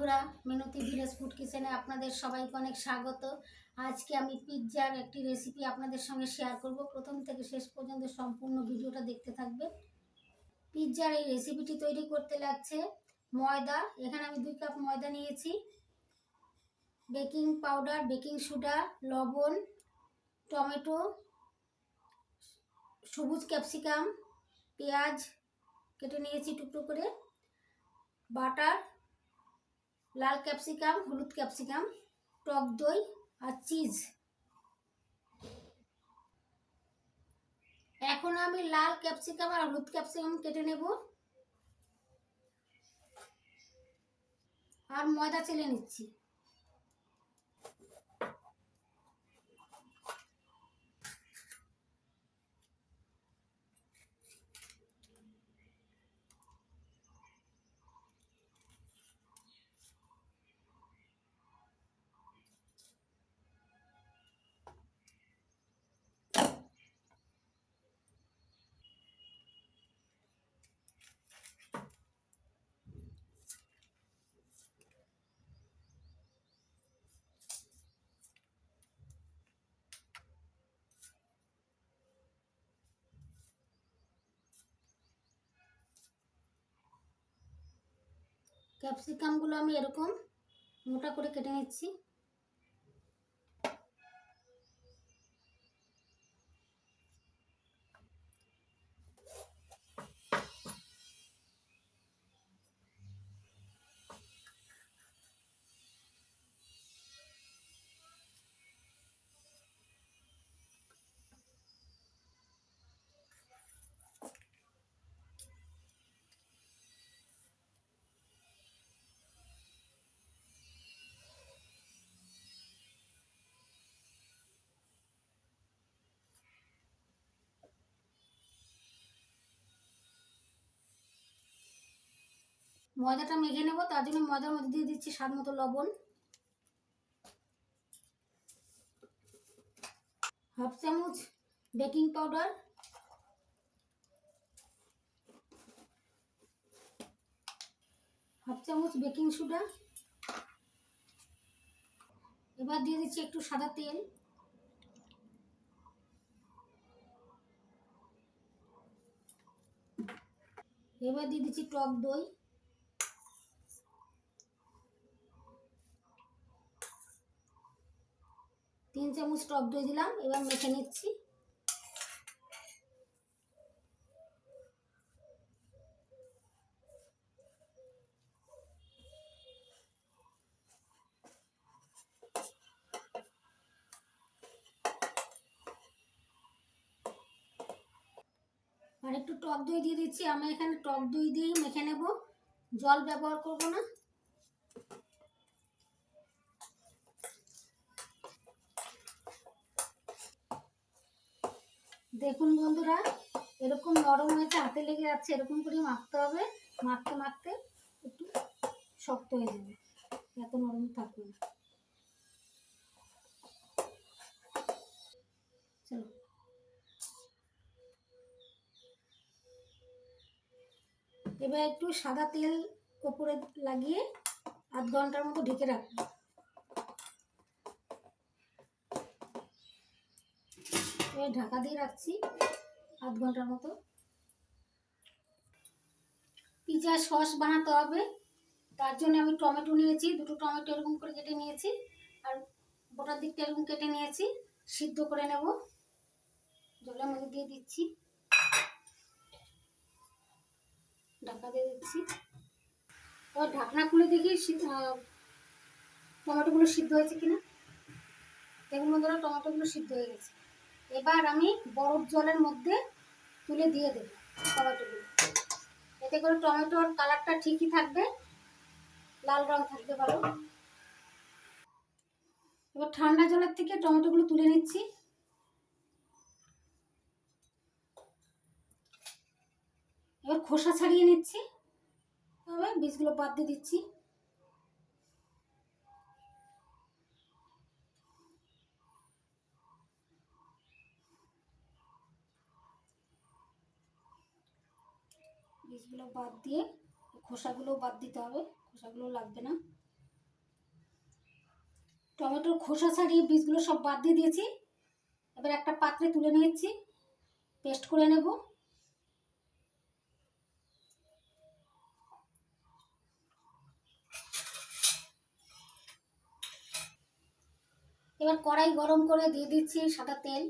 বন্ধুরা, মিনতি village food কিচেনে আপনাদের সবাইকে অনেক স্বাগত। আজকে আমি পিৎজার একটি রেসিপি আপনাদের সঙ্গে শেয়ার করব। প্রথম থেকে শেষ পর্যন্ত সম্পূর্ণ ভিডিওটা দেখতে থাকবে পিৎজার এই রেসিপিটি তৈরি করতে লাগছে ময়দা। এখানে আমি দুই কাপ ময়দা নিয়েছি। বেকিং পাউডার, বেকিং সোডা, লবণ, টমেটো, সবুজ ক্যাপসিকাম, পেঁয়াজ কেটে নিয়েছি টুকরো করে। বাটার লাল ক্যাপসিকাম, হলুদ ক্যাপসিকাম, টক দই আর চিজ। এখন আমি লাল ক্যাপসিকাম আর হলুদ ক্যাপসিকাম কেটে নেব। আর ময়দা চেলে নিচ্ছি। ক্যাপসিকামগুলো আমি এরকম মোটা করে কেটে নিচ্ছি। ময়দাটা মেখে নেব, তার জন্য ময়দার মধ্যে দিয়ে দিচ্ছি স্বাদ মতো লবণ। হাফ চামচ বেকিং পাউডার। হাফ চামচ বেকিং সোডা। এবার দিয়ে দিচ্ছি একটু সাদা তেল। এবার দিয়ে দিচ্ছি টক দই। চামচ টক দই দিলাম, এবার মেখে নিচ্ছি। আর একটু টক দই দিয়ে দিচ্ছি, আমি এখানে টক দই দিয়েই মেখে নেব। জল ব্যবহার করব না। দেখুন বন্ধুরা, এরকম নরম হয়েছে, হাতে লেগে যাচ্ছে, এরকম করে মাখতে হবে, মাখতে মাখতে একটু শক্ত হয়ে যাবে, এত নরম থাকবে না। চলো। এবার একটু সাদা তেল উপরে লাগিয়ে আধ ঘণ্টার মতো ঢেকে রাখব। এবার ঢাকা দিয়ে রাখছি, আধ ঘণ্টার মতো। পিজা সস বানাতে হবে, তার জন্য আমি টমেটো নিয়েছি, দুটো টমেটো এরকম করে কেটে নিয়েছি, আর গোটার দিকটা এরকম কেটে নিয়েছি, সিদ্ধ করে নেব। জলের মধ্যে দিয়ে দিচ্ছি। ঢাকা দিয়ে দিচ্ছি। এবার ঢাকনা খুলে দেখি টমেটোগুলো সিদ্ধ হয়েছে কিনা। দেখুন বন্ধুরা, টমেটোগুলো সিদ্ধ হয়ে গেছে। এবার আমি বরফ জলের মধ্যে তুলে দিয়ে দেব টমেটোগুলো। এতে করে টমেটোর কালারটা ঠিকই থাকবে, লাল রং থাকতে পারো এবার ঠান্ডা জলের থেকে টমেটোগুলো তুলে নিচ্ছি। এবার খোসা ছাড়িয়ে নিচ্ছি। তবে বীজগুলো বাদ দিয়ে দিচ্ছি। বীজগুলো বাদ দিয়ে, খোসাগুলো বাদ দিতে হবে, খোসাগুলো লাগবে না। টমেটোর খোসা ছাড়িয়ে বীজগুলো সব বাদ দিয়ে দিয়েছি। এবার একটা পাত্রে তুলে নিয়েছি, পেস্ট করে নেব। এবার কড়াই গরম করে দিয়ে দিচ্ছি সাদা তেল।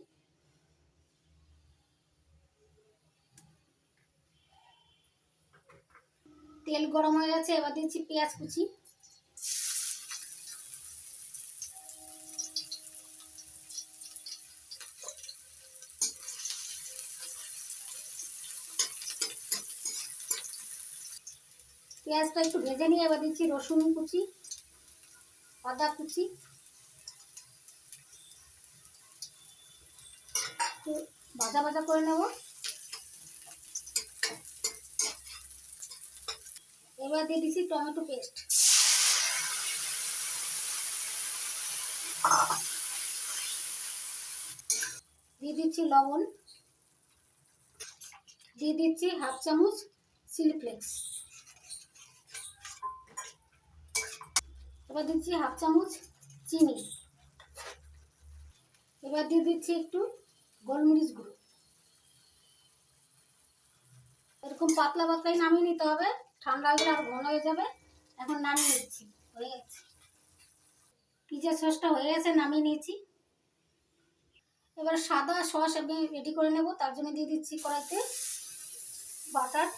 তেল গরম হয়ে গেছে, এবার দিচ্ছি পেঁয়াজ কুচি। পেঁয়াজটা একটু ভেজে নিয়ে এবার দিচ্ছি রসুন কুচি, আদা কুচি। ভাজা ভাজা করে নেব। এবার দিয়ে দিচ্ছি টমেটো পেস্ট। দিয়ে দিচ্ছি লবণ। দিয়ে দিচ্ছি হাফ চামচ চিলি ফ্লেক্স। এবার দিচ্ছি হাফ চামচ চিনি। এবার দিয়ে দিচ্ছি একটু গোলমরিচ গুঁড়ো। এরকম পাতলা পাতলাই নামিয়ে নিতে হবে। ঠান্ডা হয়ে আর ঘন হয়ে যাবে। এখন নামিয়ে নিচ্ছি, হয়ে গেছে। পিজা সসটা হয়ে গেছে, নামিয়ে নিয়েছি। এবার সাদা সস আমি রেডি করে নেব, তার জন্য দিয়ে দিচ্ছি কড়াইতে বাটার।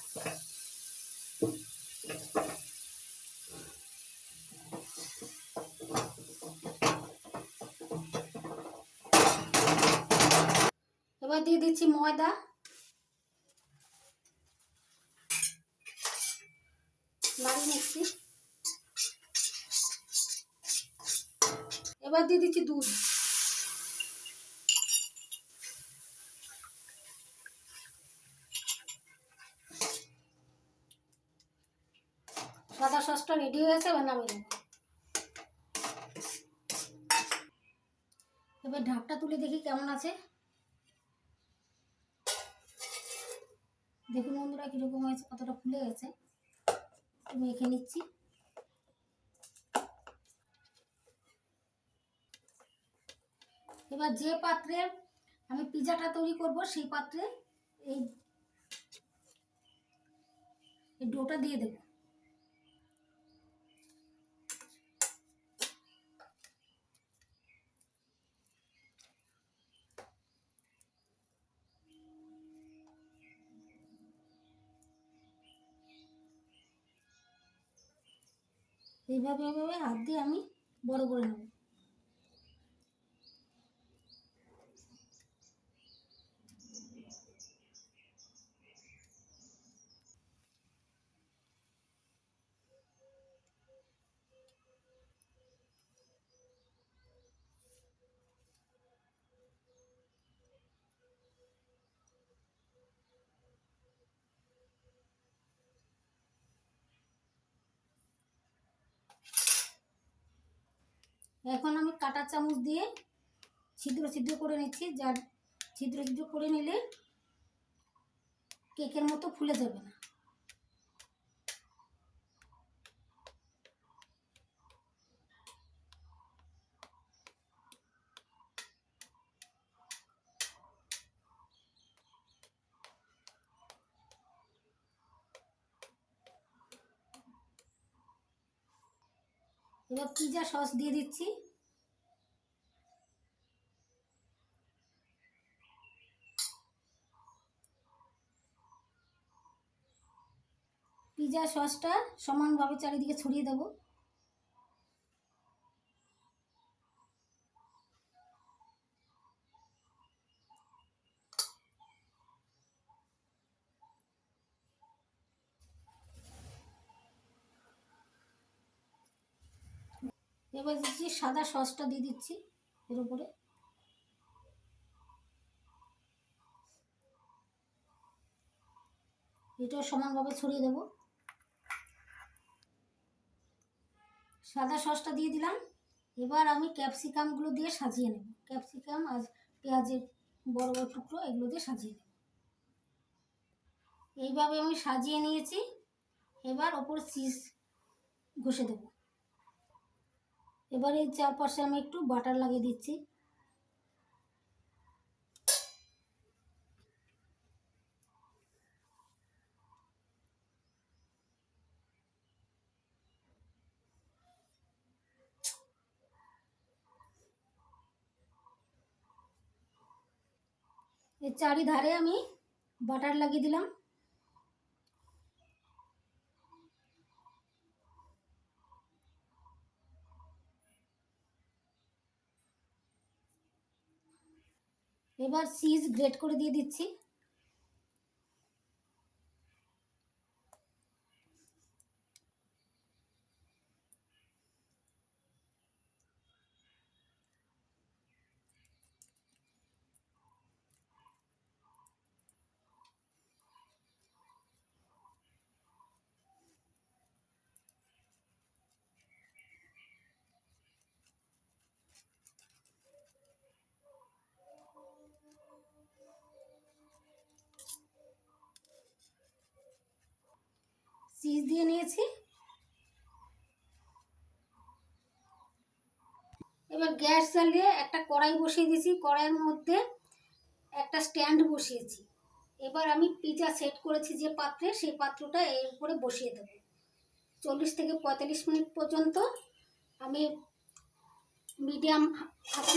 এবার দিয়ে দিচ্ছি ময়দা। নাড়িয়ে নিচ্ছি। এবার দিয়ে দিচ্ছি দুধ। সাদা সসটা রেডি হয়ে গেছে, এবার নামিয়ে নেব। এবার ঢাকটা তুলে দেখি কেমন আছে। দেখুন বন্ধুরা কীরকম হয়েছে, কতটা ফুলে গেছে। মেখে নিচ্ছি। এবার যে পাত্রে আমি পিজাটা তৈরি করব, সেই পাত্রে এই এই ডোটা দিয়ে দেব। এইভাবে এইভাবে হাত দিয়ে আমি বড় করে নেব এখন আমি কাটা চামচ দিয়ে ছিদ্র ছিদ্র করে নিচ্ছি, যার ছিদ্র ছিদ্র করে নিলে কেকের মতো ফুলে যাবে না। এবার পিজা সস দিয়ে দিচ্ছি। পিজা সসটা সমানভাবে চারিদিকে ছড়িয়ে দেবো। এবার দিচ্ছি সাদা সসটা দিয়ে দিচ্ছি এর উপরে। এটাও সমানভাবে ছড়িয়ে দেব। সাদা সসটা দিয়ে দিলাম। এবার আমি ক্যাপসিকামগুলো দিয়ে সাজিয়ে নেব। ক্যাপসিকাম আর পেঁয়াজের বড় বড় টুকরো এগুলো দিয়ে সাজিয়ে নেব। এইভাবে আমি সাজিয়ে নিয়েছি। এবার ওপর চিজ ঘষে দেব। এবার এই চারপাশে আমি একটু বাটার লাগিয়ে দিচ্ছি। এর চারিধারে আমি বাটার লাগিয়ে দিলাম। এবার চিজ গ্রেট করে দিয়ে দিচ্ছি। চিজ দিয়ে নিয়েছি। এবার গ্যাস জ্বালিয়ে একটা কড়াই বসিয়ে দিয়েছি। কড়াইয়ের মধ্যে একটা স্ট্যান্ড বসিয়েছি। এবার আমি পিজা সেট করেছি যে পাত্রে, সেই পাত্রটা এর উপরে বসিয়ে দেবো। চল্লিশ থেকে পঁয়তাল্লিশ মিনিট পর্যন্ত আমি মিডিয়াম হাতে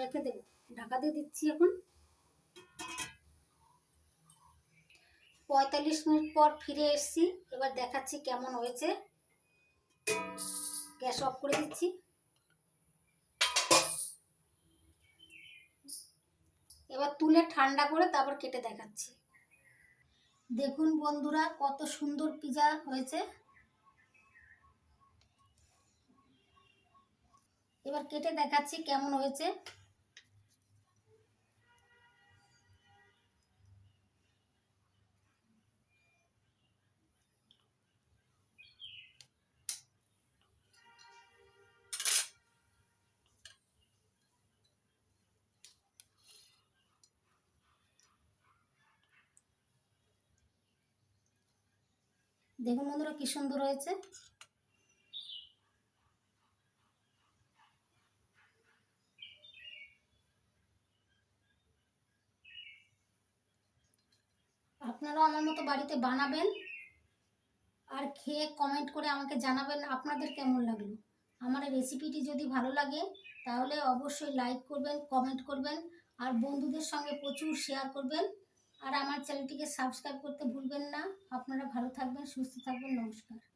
রেখে দেবো। ঢাকা দিয়ে দিচ্ছি এখন। পঁয়তাল্লিশ মিনিট পর ফিরে এসেছি। এবার দেখাচ্ছি কেমন হয়েছে। গ্যাস অফ করে দিচ্ছি। এবার তুলে ঠান্ডা করে তারপর কেটে দেখাচ্ছি। দেখুন বন্ধুরা, কত সুন্দর পিজা হয়েছে। এবার কেটে দেখাচ্ছি কেমন হয়েছে। দেখুন বন্ধুরা কি সুন্দর হয়েছে। আপনারাও আমার মতো বাড়িতে বানাবেন আর খেয়ে কমেন্ট করে আমাকে জানাবেন আপনাদের কেমন লাগল। আমার রেসিপিটি যদি ভালো লাগে, তাহলে অবশ্যই লাইক করবেন কমেন্ট করবেন, আর বন্ধুদের সঙ্গে প্রচুর শেয়ার করবেন। আর আমার চ্যানেলটিকে সাবস্ক্রাইব করতে ভুলবেন না। আপনারা ভালো থাকবেন সুস্থ থাকবেন নমস্কার।